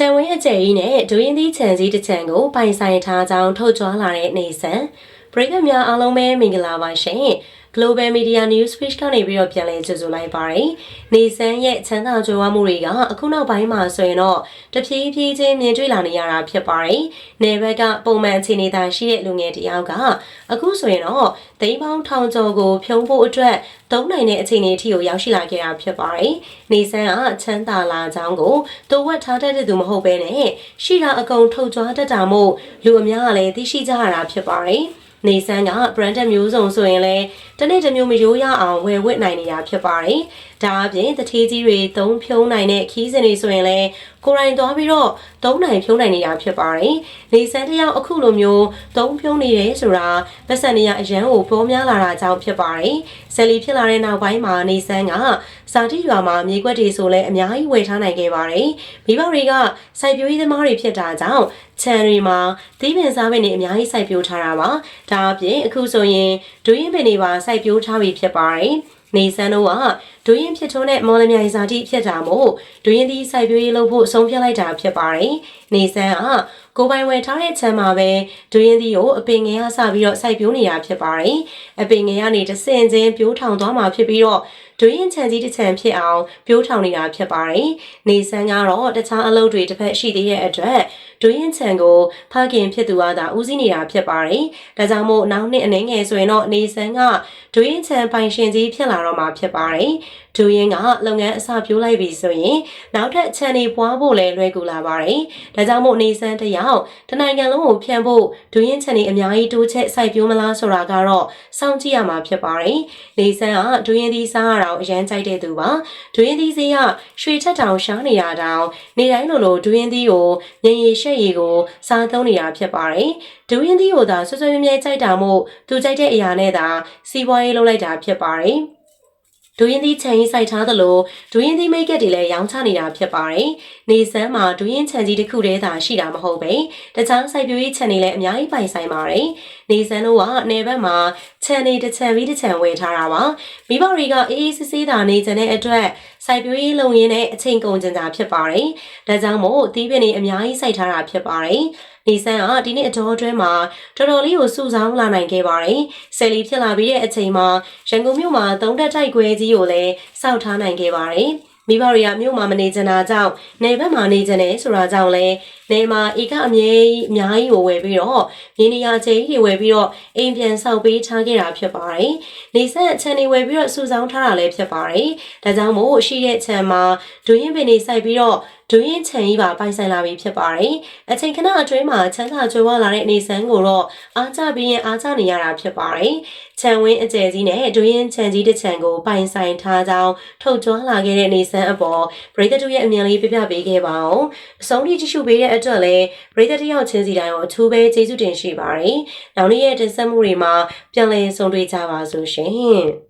ခြံဝင်းအကျယ်ကြီးနဲ့ဒူရင်သီးခြံစည်းတစ်ခြံကိုပိုင်ဆိုင်ထားကြောင်းထုတ်ကြွားလာတဲ့နေဆန်ပရိသတ်များအားလုံးပဲမင်္ဂလာပါရှင် Global Media News Page ကနေပြီးတော့ပြန်လည်ကြိုဆိုလိုက်ပါတယ်။နေဆန်းရဲ့ချမ်းသာကြွယ်ဝမှုတွေကအခုနောက်ပိုင်းမှာဆိုရင်တော့တဖြည်းဖြည်းချင်းမြင်တွေ့လာနေရတာဖြစ်ပါတယ်။နေဘက်ကပုံမှန်အခြေအနေသာရှိတဲ့လူငယ်တယောက်ကအခုဆိုရင်တော့သိန်းပေါင်းထောင်ကျော်ကိုဖြုံးဖို့အတွက်သုံးနိုင်တဲ့အခြေအနေအထိကိုရောက်ရှိလာခဲ့တာဖြစ်ပါတယ်။နေဆန်းကချမ်းသာလာကြောင်းကိုတူဝက်ထားတတ်တဲ့သူမဟုတ်ဘဲနဲ့ရှိတာအကုန်ထုတ်ကြွားတတ်တာမို့လူအများကလည်းသိရှိကြရတာဖြစ်ပါတယ်။ နေဆန်းက brand မျိုးစုံဆိုရင်လည်းတစ်နေ့တစ်မျိုးမရိုးရအောင်ဝယ်ဝတ်နိုင်နေတာဖြစ်ပါတယ်။ဒါအပြင်တထေးကြီးတွေသုံးဖြုံးနိုင်တဲ့ခီးစဉ်တွေဆိုရင်လည်းကိုယ်တိုင်သွားပြီးတော့သုံးနိုင်ဖြုံးနိုင်နေတာဖြစ်ပါတယ်။နေဆန်းတယောက်အခုလိုမျိုးသုံးဖြုံးနေတယ်ဆိုတာပတ်စံနေရအရန်ကိုပေါ်များလာတာကြောင့်ဖြစ်ပါတယ်။ဆယ်လီဖြစ်လာတဲ့နောက်ပိုင်းမှာနေဆန်းကစာတိရွာမှာမြေကွက်တွေဆိုလည်းအများကြီးဝယ်ထားနိုင်ခဲ့ပါတယ်။မိဘတွေကစိုက်ပျိုးရေးသမားတွေဖြစ်တာကြောင့်ခြံတွေမှာသီးပင်စားပင်တွေအများကြီးစိုက်ပျိုးထားတာပါ။ဒါအပြင်အခုဆိုရင်ဒူးရင်ပင်တွေပါစိုက်ပျိုးထားပြီဖြစ်ပါတယ်။နေဆန်းတို့က ဒူးရင်ဖြစ်ထုံးတဲ့မော်လမြိုင်စာတိဖြစ်တာမို့ဒူးရင်ဒီစိုက်ပျိုးရေးလုပ်ဖို့ဆုံးဖြတ်လိုက်တာဖြစ်ပါတယ်။နေဆန်းကကိုပိုင်ဝယ်ထားတဲ့ခြံမှာပဲဒူးရင်ဒီကိုအပင်ငယ်ကစပြီးတော့စိုက်ပျိုးနေတာဖြစ်ပါတယ်။အပင်ငယ်ကနေတဆင့်ချင်းပြိုးထောင်သွားမှာဖြစ်ပြီးတော့ဒွေရင်ခြံကြီးတစ်ခြံဖြစ်အောင်ပြိုးထောင်နေတာဖြစ်ပါတယ်။နေဆန်းကတော့တခြားအလုပ်တွေတစ်ဖက်ရှိသေးတဲ့အတွက်ဒွေရင်ခြံကိုဖခင်ဖြစ်သူကသာဦးစီးနေတာဖြစ်ပါတယ်။ဒါကြောင့်မို့နောက်နှစ်အနေငယ်ဆိုရင်တော့နေဆန်းကဒွေရင်ခြံပိုင်ရှင်ကြီးဖြစ်လာတော့မှာဖြစ်ပါတယ်။ဒွေရင်ကလုပ်ငန်းအစပြိုးလိုက်ပြီဆိုရင်နောက်ထပ်ခြံတွေပွားဖို့လည်းလွယ်ကူလာပါတယ်။ဒါကြောင့်မို့နေဆန်းတယောက်တနိုင်ငံလုံးကိုဖြန့်ဖို့ဒွေရင်ခြံတွေအများကြီးတိုးချက်စိုက်ပြိုးမလားဆိုတာကတော့စောင့်ကြည့်ရမှာဖြစ်ပါတယ်။နေဆန်းကဒွေရင်ဒီစားရတာကိုအရန်ကြိုက်တဲ့သူပါ။ဒွေရင်ဒီစေးကရွှေထက်တောင်ရှားနေတာတောင်နေတိုင်းလိုလိုဒွေရင်ဒီကိုငင်ရီရှက်ရီကိုစားသုံးနေတာဖြစ်ပါတယ်။ဒွေရင်ဒီကိုသာဆွဆွမြဲမြဲကြိုက်တာမို့သူကြိုက်တဲ့အရာနဲ့သာစီးပွားရေးလုပ်လိုက်တာဖြစ်ပါတယ်။ ဒူရင်သီးခြံကြီးစိုက်ထားသလိုဒူရင်သီးမိတ်ကက်တွေလည်းရောင်းချနေတာဖြစ်ပါတယ်။နေဆန်းမှာဒူရင်ခြံကြီးတစ်ခုတည်းသာရှိတာမဟုတ်ပဲ။တခြားစိုက်ပျိုးရေးခြံတွေလည်းအများကြီးပိုင်ဆိုင်ပါတယ်။နေဆန်းတို့ကနေဘက်မှာခြံတွေတစ်ခြံပြီးတစ်ခြံဝယ်ထားတာပါ။မိဘတွေကအေးအေးဆေးဆေးသာနေကြတဲ့အတွက်စိုက်ပျိုးရေးလုပ်ရင်းနဲ့အချိန်ကုန်ကြတာဖြစ်ပါတယ်။ဒါကြောင့်မို့သီးပင်တွေအများကြီးစိုက်ထားတာဖြစ်ပါတယ်။နေဆန်းကဒီနေ့အတော်အတွင်းမှာတော်တော်လေးကိုစုဆောင်းလာနိုင်ခဲ့ပါတယ်။ဆယ်လီဖြစ်လာပြီးတဲ့အချိန်မှာရန်ကုန်မြို့မှာသုံးတက်တိုက်ခွဲကြီးကိုလည်းစောက်ထားနိုင်ခဲ့ပါတယ်။ မိဘတွေကမြို့မှာမနေကြတာကြောင့်နေဘက်မှာနေကြတယ်ဆိုတာကြောင့်လည်းနေမှာဧကအမြဲအများကြီးကိုဝယ်ပြီးတော့ရင်းနေရာချေကြီးတွေဝယ်ပြီးတော့အိမ်ပြန်ဆောက်ပေးထားခဲ့တာဖြစ်ပါတယ်။နေဆက်ချန်နေဝယ်ပြီးတော့စုဆောင်းထားတာလည်းဖြစ်ပါတယ်။ဒါကြောင့်မို့ရှိတဲ့ချန်မှာဒူရင်ပင်နေစိုက်ပြီးတော့ ဒူရင်ချန်ကြီးပါပိုင်ဆိုင်လာပြီဖြစ်ပါတယ်။အချိန်ခဏအတွင်းမှာချမ်းသာကြွယ်ဝလာတဲ့နေဆန်းကိုတော့အားကြပြီးရင်အားကြနေရတာဖြစ်ပါတယ်။ချန်ဝင်းအကျယ်ကြီးနဲ့ဒူရင်ချန်ကြီးတစ်ချန်ကိုပိုင်ဆိုင်ထားကြောင်းထုတ်ကြွလာခဲ့တဲ့နေဆန်းအပေါ်ပရိသတ်တို့ရဲ့အမြင်လေးပြပြပေးခဲ့ပါအောင်။အဆုံးထိကြည့်ရှုပေးတဲ့အတွက်လည်းပရိသတ်တယောက်ချင်းစီတိုင်းကိုအထူးပဲကျေးဇူးတင်ရှိပါတယ်။နောက်နေ့ရဲ့တင်ဆက်မှုတွေမှာပြန်လည်ဆုံတွေ့ကြပါစို့ရှင်။